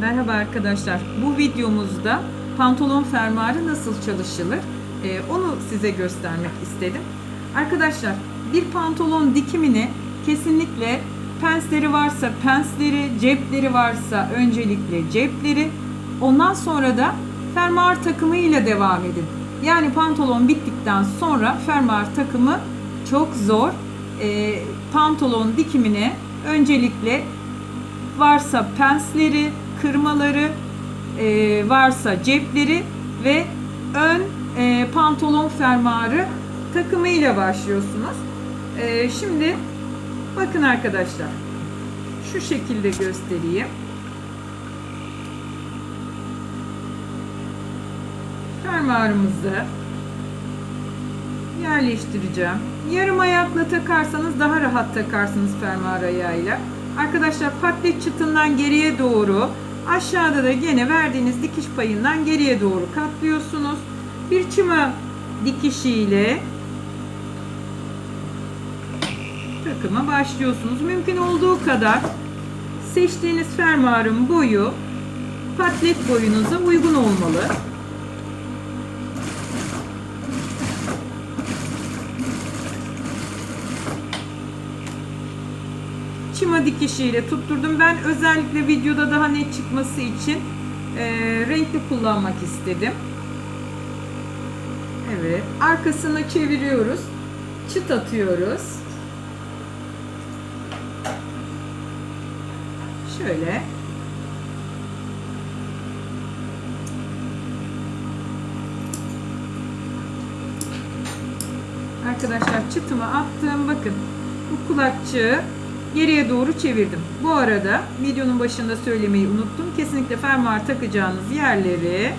Merhaba arkadaşlar. Bu videomuzda pantolon fermuarı nasıl çalışılır? Ee, onu size göstermek istedim. Arkadaşlar bir pantolon dikimini kesinlikle pensleri varsa pensleri, cepleri varsa öncelikle cepleri, ondan sonra da fermuar takımı ile devam edin. Yani pantolon bittikten sonra fermuar takımı çok zor. Ee, pantolon dikimine öncelikle varsa pensleri, kırmaları, e, varsa cepleri ve ön e, pantolon fermuarı takımıyla başlıyorsunuz. E, şimdi bakın arkadaşlar şu şekilde göstereyim. Fermuarımızı yerleştireceğim. Yarım ayakla takarsanız daha rahat takarsınız fermuar ayağıyla. Arkadaşlar patlet çıtından geriye doğru aşağıda da gene verdiğiniz dikiş payından geriye doğru katlıyorsunuz. Bir çıma dikişiyle takıma başlıyorsunuz. Mümkün olduğu kadar seçtiğiniz fermuarın boyu patlet boyunuza uygun olmalı. Çıma dikişiyle tutturdum. Ben özellikle videoda daha net çıkması için e, renkli kullanmak istedim. Evet. Arkasını çeviriyoruz. Çıt atıyoruz. Şöyle. Arkadaşlar çıtımı attım. Bakın bu kulakçığı geriye doğru çevirdim. Bu arada videonun başında söylemeyi unuttum. Kesinlikle fermuar takacağınız yerleri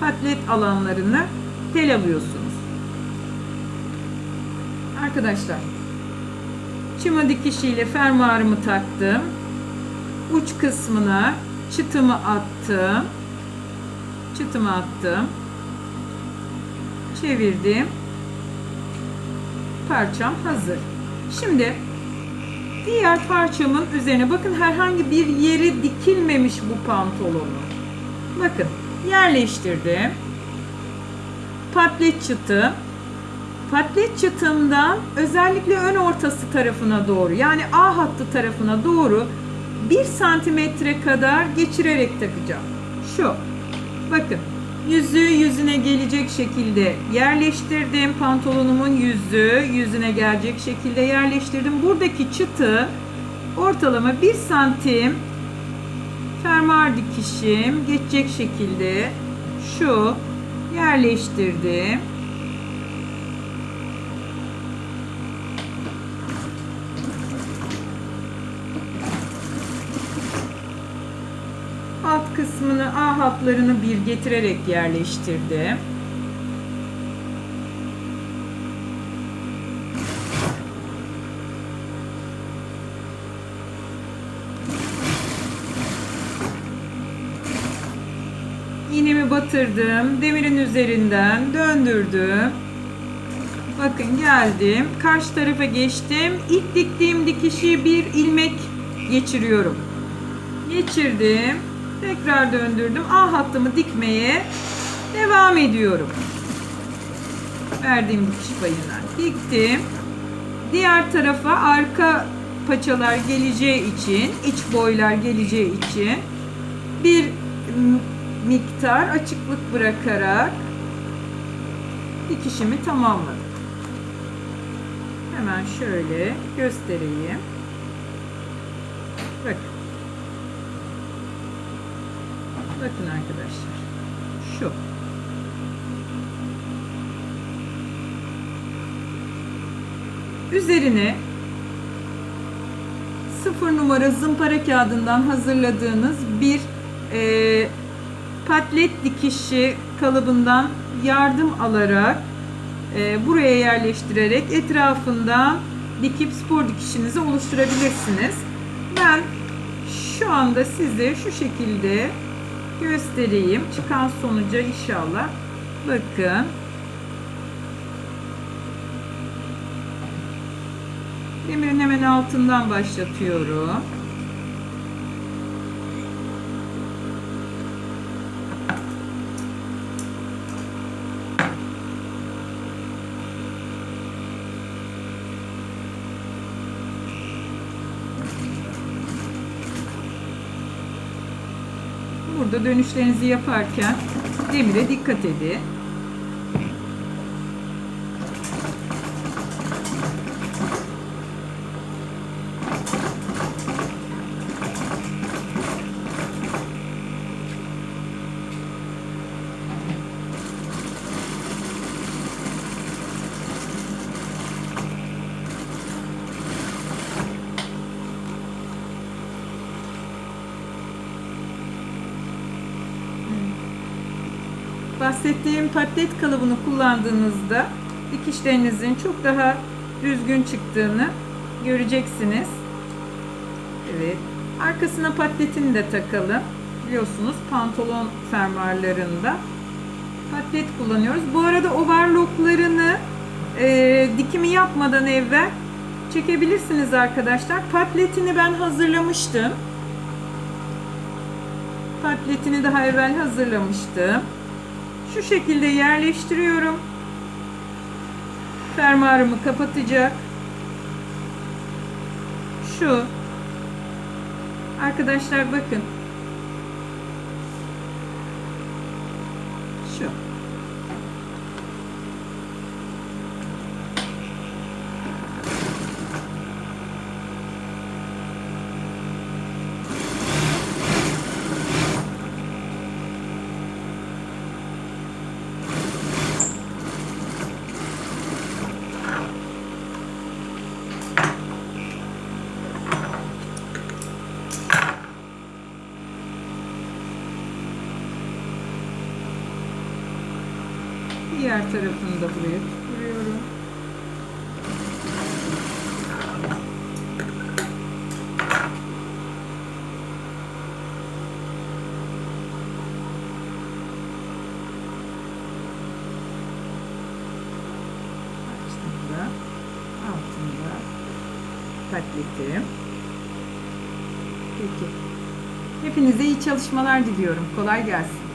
patlet alanlarını tel alıyorsunuz. Arkadaşlar çıma dikişiyle fermuarımı taktım. Uç kısmına çıtımı attım. Çıtımı attım. Çevirdim. Parçam hazır. Şimdi Diğer parçamın üzerine bakın herhangi bir yeri dikilmemiş bu pantolonu. Bakın yerleştirdim. Patlet çıtı. Patlet çıtımdan özellikle ön ortası tarafına doğru yani A hattı tarafına doğru 1 santimetre kadar geçirerek takacağım. Şu. Bakın yüzü yüzüne gelecek şekilde yerleştirdim. Pantolonumun yüzü yüzüne gelecek şekilde yerleştirdim. Buradaki çıtı ortalama 1 santim fermuar dikişim geçecek şekilde şu yerleştirdim. Kısmını A hatlarını bir getirerek yerleştirdim. İğnemi batırdım. Demirin üzerinden döndürdüm. Bakın geldim. Karşı tarafa geçtim. İlk diktiğim dikişi bir ilmek geçiriyorum. Geçirdim. Tekrar döndürdüm. A hattımı dikmeye devam ediyorum. Verdiğim dikiş payından diktim. Diğer tarafa arka paçalar geleceği için, iç boylar geleceği için bir miktar açıklık bırakarak dikişimi tamamladım. Hemen şöyle göstereyim. Bakın. Bakın arkadaşlar. Şu. Üzerine sıfır numara zımpara kağıdından hazırladığınız bir e, patlet dikişi kalıbından yardım alarak e, buraya yerleştirerek etrafından dikip spor dikişinizi oluşturabilirsiniz. Ben şu anda size şu şekilde göstereyim. Çıkan sonuca inşallah. Bakın. Demirin hemen altından başlatıyorum. Burada dönüşlerinizi yaparken demire dikkat edin. Bahsettiğim patlet kalıbını kullandığınızda dikişlerinizin çok daha düzgün çıktığını göreceksiniz. Evet. Arkasına patletini de takalım. Biliyorsunuz pantolon fermuarlarında patlet kullanıyoruz. Bu arada overlocklarını e, dikimi yapmadan evvel çekebilirsiniz arkadaşlar. Patletini ben hazırlamıştım. Patletini daha evvel hazırlamıştım. Şu şekilde yerleştiriyorum. Fermuarımı kapatacak. Şu. Arkadaşlar bakın. Şu. Diğer tarafını da buraya vuruyorum. Açtığımda altında patletim. Peki. Hepinize iyi çalışmalar diliyorum. Kolay gelsin.